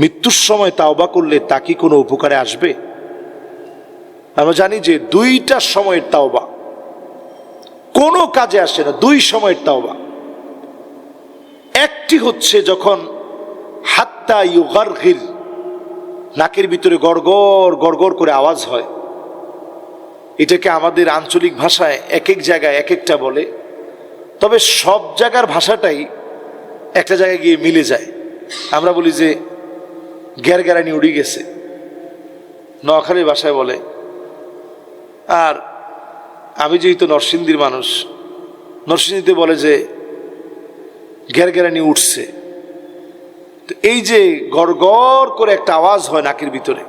মৃত্যুর সময় তাওবা করলে তা কি কোনো উপকারে আসবে? আমরা জানি যে দুইটা সময়ের তাওবা, কোনো কাজে আসে না, দুই সময়ের তাওবা। একটি হচ্ছে যখন হাত্তা ইউগারগির, নাকের ভিতরে গড়গড় গড়গড় করে আওয়াজ হয়। এটাকে আমাদের আঞ্চলিক ভাষায় এক এক জায়গায় এক একটা বলে। তবে সব জায়গার ভাষাটাই একটা জায়গায় গিয়ে মিলে যায়। আমরা বলি যে গ্যার গ্যারানি উড়ে গেছে। নোয়াখালীর ভাষায় বলে, আর আমি যেহেতু নরসিংদীর মানুষ, নরসিংদীতে বলে যে গ্যার গ্যারানি উঠছে। তো এই যে গড় করে একটা আওয়াজ হয় নাকের ভিতরে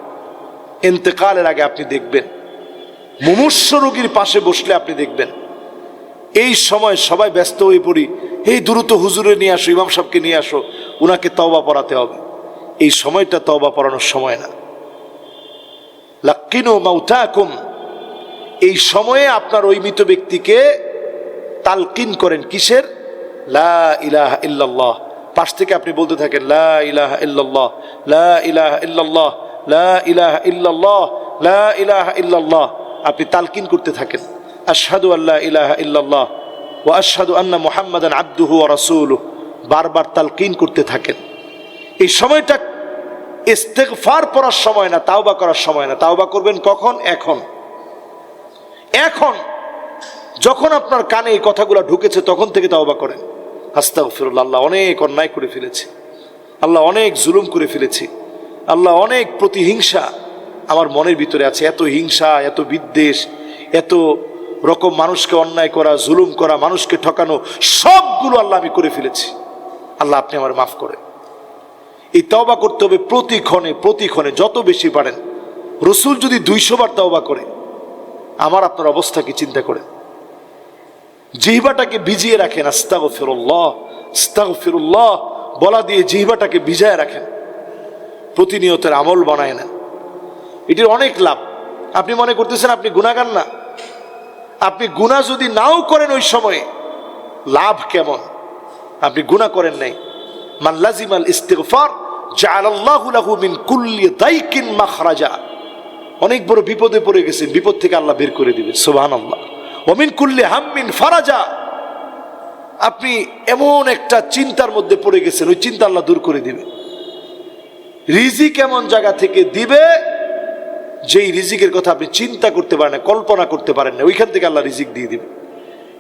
এতেকালের আগে আপনি দেখবেন, মুমূর্ষ রোগীর পাশে বসলে আপনি দেখবেন, এই সময় সবাই ব্যস্ত হয়ে পড়ি, এই দ্রুত হুজুরে নিয়ে আসো, ইমাম সাহেবকে নিয়ে আসো, উনাকে তওবা পড়াতে হবে। এই সময়টা তওবা পড়ানোর সময় না। লাক্কিনো মাউতাকুম। এই সময়ে আপনার ওই মৃত ব্যক্তিকে তালকিন করেন কিসের? লা ইল্লাল্লাহ। পাশ থেকে আপনি বলতে থাকেন, লা ইলাহা ইল্লাল্লাহ, লা ইলাহা ইল্লাল্লাহ, লা ইল্লাল্লাহ, লা আপনি তালকিন করতে থাকেন। আশহাদু আল্লাহ ইলাহা ইল্লাল্লাহ ও আশহাদু আন্না মুহাম্মাদান আব্দুহু ওয়া রাসূলুহু। বারবার তালকিন করতে থাকেন। এই সময়টা ইস্তেগফার পড়ার সময় না, তাওবা করার সময় না। তাওবা করবেন কখন? এখন। এখন, যখন আপনার কানে এই কথাগুলো ঢুকেছে, তখন থেকে তাওবা করেন। আস্তাগফিরুল্লাহ, আল্লাহ অনেক অন্যায় করে ফেলেছি। আল্লাহ অনেক জুলুম করে ফেলেছি। আল্লাহ অনেক প্রতিহিংসা আমার মনের ভিতরে আছে। এত হিংসা, এত বিদ্বেষ, এত রকম মানুষকে অন্যায় করা, জুলুম করা, মানুষকে ঠকানো, সবগুলো আল্লাহ আমি করে ফেলেছি। আল্লাহ আপনি আমার মাফ করে। এই তওবা করতে হবে প্রতি ক্ষণে প্রতি ক্ষণে, যত বেশি পারেন। রসুল যদি দুইশো বার তওবা করে, আমার আপনার অবস্থা কি চিন্তা করেন? জিহবাটাকে ভিজিয়ে রাখেন আস্তাগ ফিরুল্লাহ আস্তাগ ফিরুল্লাহ বলা দিয়ে জিহবাটাকে ভিজায় রাখেন। প্রতিনিয়তের আমল বানায় নেন। এটির অনেক লাভ। আপনি মনে করতেছেন আপনি গুণাগান না। আপনি গুণা যদি নাও করেন ওই সময়ে, লাভ কেমন? আপনি গুণা করেন নাই। মান লাজিমাল ইস্তিগফার, জাআলাল্লাহু লাহু মিন কুল্লি দাইকিন মাখরাজা। অনেক বড় বিপদে পড়ে গেছেন, বিপদ থেকে আল্লাহ বের করে দিবে সুবহানাল্লাহ। ওমিন কুল্লি হাম্মিন ফারাজা। আপনি এমন একটা চিন্তার মধ্যে পড়ে গেছেন, ওই চিন্তা আল্লাহ দূর করে দিবে রিজিক এমন জায়গা থেকে দিবে, যেই রিজিকের কথা আপনি চিন্তা করতে পারেন না, কল্পনা করতে পারেন না, ওইখান থেকে আল্লাহ রিজিক দিয়ে দিবে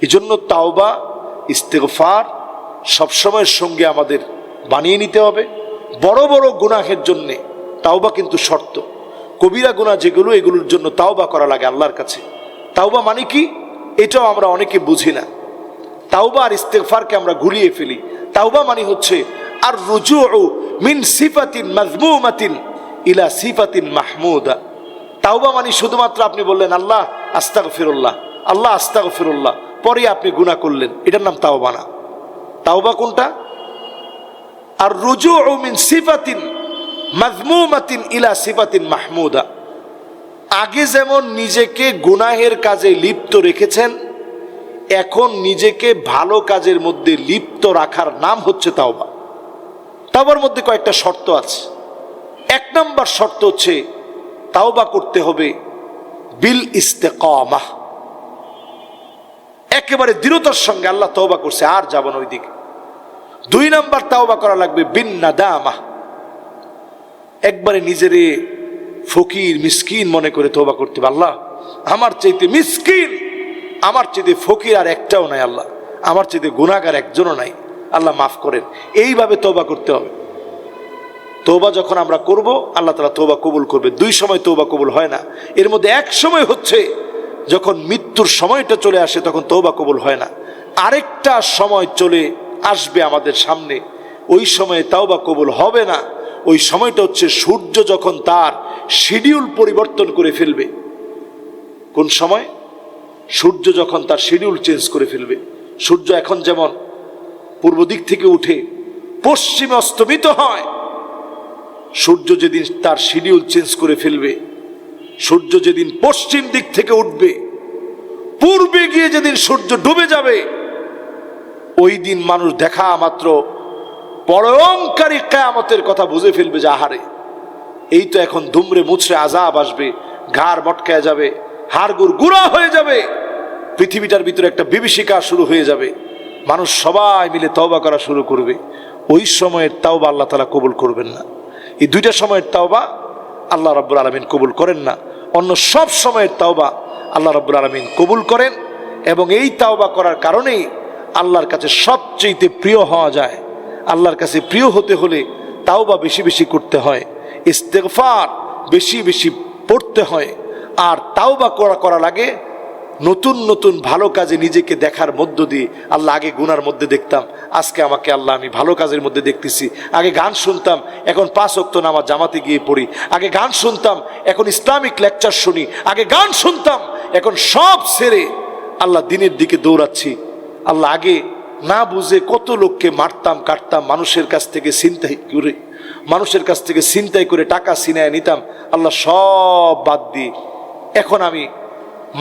এই জন্য তাওবা, ইস্তেগফার সবসময়ের সঙ্গে আমাদের বানিয়ে নিতে হবে। বড় বড় গুনাহের জন্যে তাওবা কিন্তু শর্ত। কবিরা গুণা যেগুলো, এগুলোর জন্য তাওবা করা লাগে আল্লাহর কাছে। তাওবা মানে কি? এটাও আমরা অনেকে বুঝি না। তাওবা আর ইস্তেগফারকে আমরা ঘুরিয়ে ফেলি। তাওবা মানে হচ্ছে আর রুজু মিন সিফাতিন মাজমুমাতিন ইলা সিফাতিন মাহমুদা। তাওবা মানে শুধুমাত্র আপনি বললেন, আল্লাহ আস্তাক ফিরুল্লাহ আল্লাহ আস্তাগ ফিরুল্লাহ পরে আপনি গুণা করলেন। এটার নাম তাওবা না। তাওবা কোনটা? আর রুজু মিন সিফাতিন মাজমুমাতিন ইলা সিফাতিন মাহমুদা। আগে যেমন নিজেকে গুনাহের কাজে লিপ্ত রেখেছেন, এখন নিজেকে ভালো কাজের মধ্যে লিপ্ত রাখার নাম হচ্ছে তাওবা। তাওবার মধ্যে কয়েকটা শর্ত আছে। এক নম্বর শর্ত হচ্ছে তাওবা করতে হবে বিল ইস্তেকামাহ একেবারে দৃঢ়তার সঙ্গে আল্লাহ তওবা করছে, আর যাব না ওই দিকে দুই নাম্বার তাওবা করা লাগবে বিন নাদামাহ একবারে নিজেরে ফকির, মিসকিন মনে করে তওবা করতে আল্লাহ, আমার চাইতে মিসকিন, আমার চাইতে ফকির আর একটাও নাই আল্লাহ। আমার চাইতে গুণাগার একজনও নাই। আল্লাহ মাফ করেন। এইভাবে তওবা করতে হবে। তৌবা যখন আমরা করব, আল্লাহ তালা তৌবা কবুল করবে। দুই সময় তৌবা কবুল হয় না। এর মধ্যে এক সময় হচ্ছে, যখন মৃত্যুর সময়টা চলে আসে, তখন তৌবা কবুল হয় না। আরেকটা সময় চলে আসবে আমাদের সামনে। ওই সময়ে তাও বা কবুল হবে না। ওই সময়টা হচ্ছে সূর্য যখন তার শিডিউল পরিবর্তন করে ফেলবে। কোন সময়? সূর্য যখন তার শিডিউল চেঞ্জ করে ফেলবে। সূর্য এখন যেমন পূর্ব দিক থেকে উঠে পশ্চিমে অস্তমিত হয়, সূর্য যেদিন তার শিডিউল চেঞ্জ করে ফেলবে, সূর্য যেদিন পশ্চিম দিক থেকে উঠবে, পূর্বে গিয়ে যেদিন সূর্য ডুবে যাবে ওই দিন মানুষ দেখা মাত্র পরঙ্কারী কেয়ামতের কথা বুঝে ফেলবে যে, আহারে, এই তো এখন দুমড়ে মুছড়ে আজাব আসবে, ঘাড় মটকায় যাবে, হাড়গুড় গুড়া হয়ে যাবে, পৃথিবীটার ভিতরে একটা বিভীষিকা শুরু হয়ে যাবে, মানুষ সবাই মিলে তওবা করা শুরু করবে, ওই সময়ের তাওবা আল্লাহ তালা কবুল করবেন না। এই দুইটা সময়ের তাওবা আল্লাহ রব্বুল আলমিন কবুল করেন না, অন্য সব সময়ের তাওবা আল্লাহ রব্বুল আলমিন কবুল করেন এবং এই তাওবা করার কারণেই আল্লাহর কাছে সবচেয়েতে প্রিয় হওয়া যায়। আল্লাহর কাছে প্রিয় হতে হলে তাও বা বেশি বেশি করতে হয়, ইস্তেগফার বেশি বেশি পড়তে হয়। আর তাও বা করা করা লাগে নতুন নতুন ভালো কাজে নিজেকে দেখার মধ্য দিয়ে আল্লাহ আগে গুনার মধ্যে দেখতাম, আজকে আমাকে আল্লাহ আমি ভালো কাজের মধ্যে দেখতেছি। আগে গান শুনতাম, এখন পাঁচ অক্ত নামাজ জামাতে গিয়ে পড়ি। আগে গান শুনতাম, এখন ইসলামিক লেকচার শুনি। আগে গান শুনতাম, এখন সব সেরে আল্লাহ দিনের দিকে দৌড়াচ্ছি। আল্লাহ আগে না বুঝে কত লোককে মারতাম, কাটতাম, মানুষের কাছ থেকে চিন্তাই করে, মানুষের কাছ থেকে চিন্তাই করে টাকা সিনায় নিতাম, আল্লাহ সব বাদ দিয়ে। এখন আমি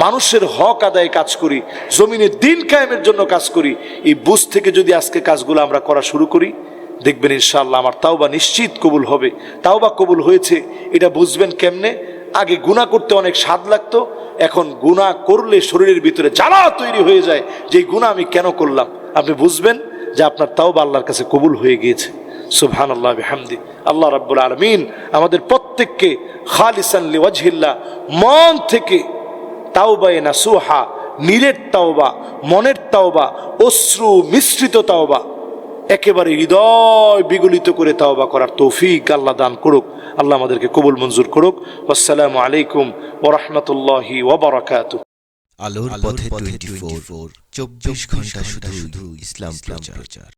মানুষের হক আদায়ে কাজ করি, জমিনের দিন কায়েমের জন্য কাজ করি, এই বুঝ থেকে যদি আজকে কাজগুলো আমরা করা শুরু করি, দেখবেন ইনশাআল্লাহ আমার তাওবা নিশ্চিত কবুল হবে। তাওবা কবুল হয়েছে, এটা বুঝবেন কেমনে? আগে গুণা করতে অনেক স্বাদ লাগতো এখন গুণা করলে শরীরের ভিতরে জ্বালা তৈরি হয়ে যায়, যে গুণা আমি কেন করলাম? আপনি বুঝবেন যে আপনার তাওবা আল্লাহর কাছে কবুল হয়ে গিয়েছে। সুবহান আল্লাহ হামদি আল্লাহ রাব্বুল আলমিন আমাদের প্রত্যেককে খালিসান লিওয়াজহিল্লাহ, মন থেকে তাও তাওবায়ে নাসুহা, নীরের তাওবা, মনের তাওবা, অশ্রু মিশ্রিত তাওবা একেবারে হৃদয় বিগলিত করে তাওবা করার তৌফিক আল্লাহ দান করুক। আল্লাহ আমাদেরকে কবুল মঞ্জুর করুক। আসসালামু আলাইকুম ওরহমতুল্লাহি ওবরাকাত আলোর পথে টোয়েন্টি ফোর চব্বিশ ঘণ্টা শুধু ইসলাম প্রচার।